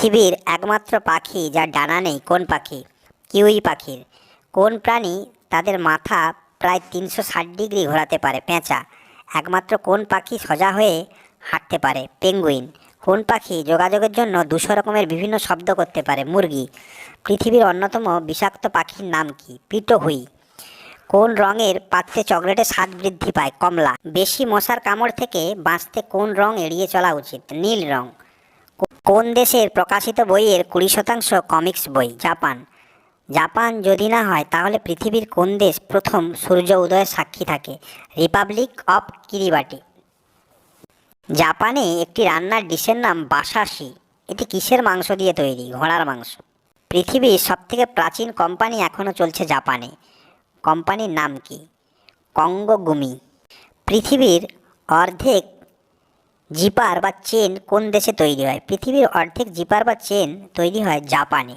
পৃথিবীর একমাত্র পাখি যার ডানা নেই, কোন পাখি? কিউই পাখির। কোন প্রাণী তাদের মাথা প্রায় তিনশো ষাট ডিগ্রি ঘোরাতে পারে, পেঁচা? একমাত্র কোন পাখি সোজা হয়ে হাঁটতে পারে? পেঙ্গুইন। কোন পাখি যোগাযোগের জন্য দুশো রকমের বিভিন্ন শব্দ করতে পারে? মুরগি। পৃথিবীর অন্যতম বিষাক্ত পাখির নাম কি? পিটোহুই কোন রঙের পাত্রে চকলেটের স্বাদ বৃদ্ধি পায়? কমলা। বেশি মশার কামড় থেকে বাঁচতে কোন রং এড়িয়ে চলা উচিত? নীল রং। কোন দেশের প্রকাশিত বইয়ের কুড়ি শতাংশ কমিক্স বই? জাপান। জাপান যদি না হয়, তাহলে পৃথিবীর কোন দেশ প্রথম সূর্য উদয়ের সাক্ষী থাকে? Republic of Kiribati. জাপানে একটি রান্নার ডিশের নাম বাসাসি এটি কিসের মাংস দিয়ে তৈরি? ঘোড়ার মাংস। পৃথিবীর সবথেকে প্রাচীন কোম্পানি এখনও চলছে জাপানে। কোম্পানির নাম কি? কঙ্গগুমি। পৃথিবীর অর্ধেক জিপার বা চেন কোন দেশে তৈরি হয়? পৃথিবীর অর্ধেক জিপার বা চেন তৈরি হয় জাপানে।